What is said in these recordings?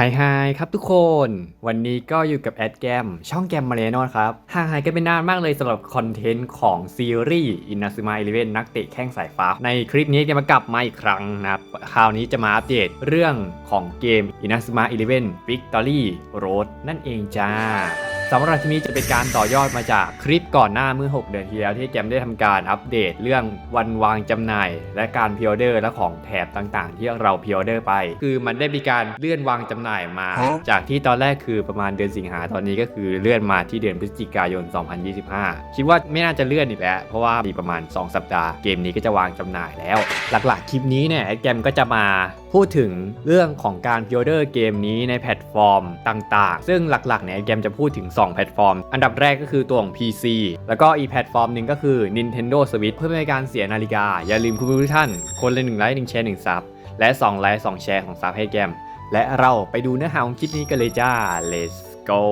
ฮายฮายครับทุกคน วันนี้ก็อยู่กับแอดแกมช่องแกมมาเลนอนครับห่างหายกันไปนานมากเลยสำหรับคอนเทนต์ของซีรีส์อินาซึมาอีเลเวนนักเตะแข้งสายฟ้า ในคลิปนี้จะมากลับมาอีกครั้งนะครับ คราวนี้จะมาอัปเดตเรื่องของเกมอินาซึมาอีเลเวนวิกตอรี่โรดนั่นเองจ้า สำหรับที่นี้จะเป็นการต่อยอดมาจากคลิปก่อนหน้าเมื่อ 6 เดือนที่แล้วที่แจมได้ทำการอัปเดตเรื่องวันวางจำหน่าย และการพิออเดอร์และของแถบต่างๆ ที่เราพิออเดอร์ไป คือมันได้มีการเลื่อนวางจำหน่ายมา จากที่ตอนแรกคือประมาณเดือนสิงหาตอนนี้ก็คือเลื่อนมาที่เดือนพฤศจิกายน 2025 คิดว่าไม่น่าจะเลื่อนอีกแล้ว เพราะว่ามีประมาณ 2 สัปดาห์เกมนี้ก็จะวางจำหน่ายแล้ว หลักๆคลิปนี้เนี่ยแอดแกมก็จะมาพูดถึงเรื่องของการพิออเดอร์เกมนี้ในแพลตฟอร์มต่างๆ ซึ่งหลักๆเนี่ยแอดแกมจะพูดถึง 2 แพลตฟอร์ม อันดับแรกก็คือตัวของ PC แล้วก็อีกแพลตฟอร์มหนึ่งก็คือ Nintendo Switch เพื่อไม่ให้การเสียนาฬิกา อย่าลืมคุณผู้ท่าน คนละ1ไลค์1แชร์1ซับและ2ไลค์2แชร์ของซับให้แกมและเราไปดูเนื้อหาของคลิปนี้กันเลยจ้า let's go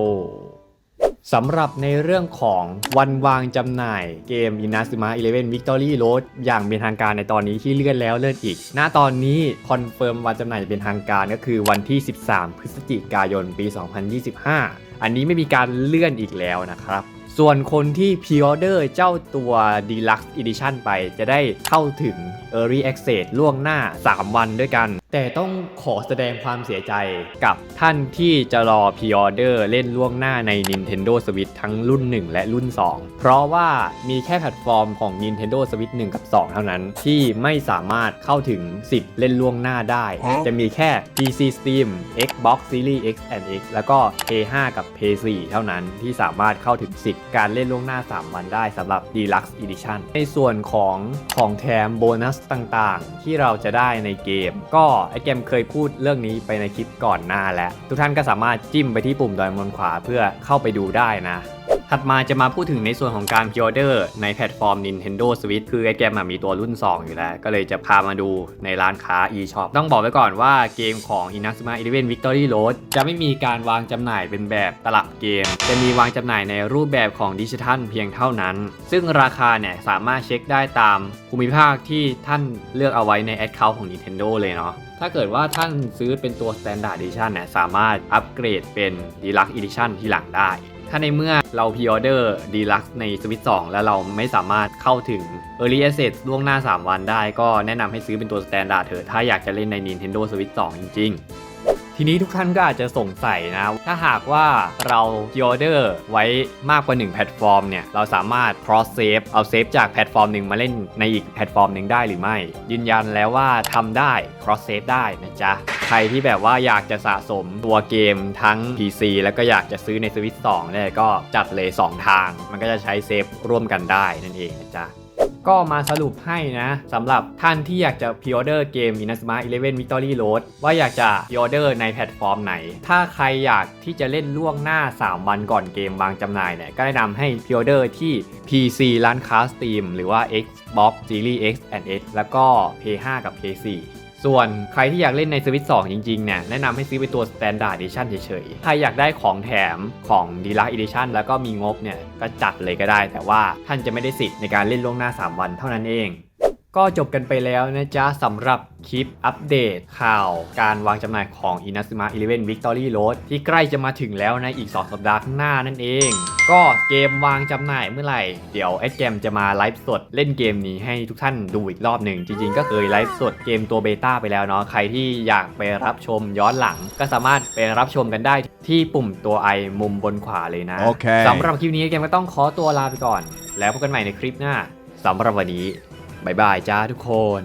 สำหรับในเรื่องของวันวางจำหน่ายเกม Inazuma Eleven Victory Road อย่างเป็นทางการในตอนนี้ที่เลื่อนแล้วเลื่อนอีก ณ ตอนนี้คอนเฟิร์มวันจำหน่ายเป็นทางการก็คือวันที่ 13 พฤศจิกายนปี 2025 อันนี้ไม่มีการเลื่อนอีกแล้วนะครับ ส่วนคนที่พ r ออเดอร์เจ้าตัว Deluxe Edition ไปจะได้เข้าถึง Early Access ล่วงหน้า 3 วันด้วยกันแต่ต้องขอแสดงความเสียใจกับท่านที่จะรอพ r ออเดอร์เล่นล่วงหน้าใน Nintendo Switch ทั้งรุ่น 1 และรุ่น 2 เพราะว่ามีแค่แพลตฟอร์มของ Nintendo Switch 1 กับ 2 เท่านั้น ที่ไม่สามารถเข้าถึงสิทธิ์เล่นล่วงหน้าได้ จะมีแค่ PC Steam Xbox Series X and X แล้วก็ P5 กับ P4 เท่านั้นที่สามารถเข้าถึงสิทธิ์การเล่นล่วงหน้า 3 วันได้สำหรับ Deluxe Edition ในส่วนของของแถมโบนัสต่างๆ ที่เราจะได้ในเกมก็ไอเกมเคยพูดเรื่องนี้ไปในคลิปก่อนหน้าแล้ว ทุกท่านก็สามารถจิ้มไปที่ปุ่มดอยมนขวาเพื่อเข้าไปดูได้นะ ถัดมาจะมาพูดถึงในส่วนของการพิออเดอร์ในแพลตฟอร์ม Nintendo Switch คือไอเกมอะมีตัวรุ่น 2 อยู่แล้ว ก็เลยจะพามาดูในร้านค้า eShop ต้องบอกไว้ก่อนว่าเกมของ Inazuma Eleven Victory Road จะไม่มีการวางจำหน่ายเป็นแบบตลับเกม จะมีวางจำหน่ายในรูปแบบของดิจิทัลเพียงเท่านั้น ซึ่งราคาเนี่ยสามารถเช็คได้ตามภูมิภาคที่ท่านเลือกเอาไว้ใน Account ของ Nintendo เลยเนาะถ้าเกิดว่าท่านซื้อเป็นตัว Standard Edition เนี่ยสามารถอัปเกรดเป็น Deluxe Edition ที่หลังได้ ถ้าในเมื่อเราพ r ออเดอร์ Deluxe ใน Switch 2แล้วเราไม่สามารถเข้าถึง Early Access ล่วงหน้า 3 วันได้ ก็แนะนำให้ซื้อเป็นตัว Standard เถอะถ้าอยากจะเล่นใน Nintendo Switch 2 จริง ๆทีนี้ทุกท่านก็อาจจะสงสัยนะ ถ้าหากว่าเราพ r ออเดอร์ไว้มากกว่า 1 แพลตฟอร์มเนี่ย เราสามารถ cross save เอาเซฟจากแพลตฟอร์มหนึ่งมาเล่นในอีกแพลตฟอร์มหนึ่งได้หรือไม่ ยืนยันแล้วว่าทำได้ cross save ได้นะจ๊ะ ใครที่แบบว่าอยากจะสะสมตัวเกมทั้ง PC แล้วก็อยากจะซื้อใน Switch 2เนี่ยก็จัดเลย 2 ทาง มันก็จะใช้เซฟร่วมกันได้นั่นเองนะจ๊ะก็มาสรุปให้นะสำหรับท่านที่อยากจะพิออเดอร์เกม Inazuma Eleven Victory Road ว่าอยากจะพิออเดอร์ในแพลตฟอร์มไหน ถ้าใครอยากที่จะเล่นล่วงหน้า 3 วันก่อนเกมวางจำหน่ายเนี่ยก็แนะนำให้พิออเดอร์ที่ PC ร้านค้า Steam หรือว่า Xbox Series X and X แล้วก็ P5 กับ P4 ส่วนใครที่อยากเล่นในสวิตสองจริงๆเนี่ยแนะนำให้ซื้อไปตัว Standard Edition เฉยๆ ใครอยากได้ของแถมของ Deluxe Edition แล้วก็มีงบเนี่ยก็จัดเลยก็ได้ แต่ว่าท่านจะไม่ได้สิทธิ์ในการเล่นล่วงหน้า 3 วันเท่านั้นเอง ก็จบกันไปแล้วนะจ๊ะสำหรับคลิปอัปเดตข่าวการวางจำหน่ายของ Inazuma Eleven Victory Road ที่ใกล้จะมาถึงแล้วในอีก 2 สัปดาห์ข้างหน้านั่นเอง ก็เกมวางจำหน่ายเมื่อไหร่ เดี๋ยวแอดเกมจะมาไลฟ์สดเล่นเกมนี้ให้ทุกท่านดูอีกรอบหนึ่ง จริงๆ ก็เคยไลฟ์สดเกมตัวเบต้าไปแล้วเนาะใครที่อยากไปรับชมย้อนหลัง ก็สามารถไปรับชมกันได้ที่ปุ่มตัวไอมุมบนขวาเลยนะโอเคสำหรับคลิปนี้เกมก็ต้องขอตัวลาไปก่อน แล้วพบกันใหม่ในคลิปหน้าสำหรับวันนี้ บ๊ายบายจ้าทุกคน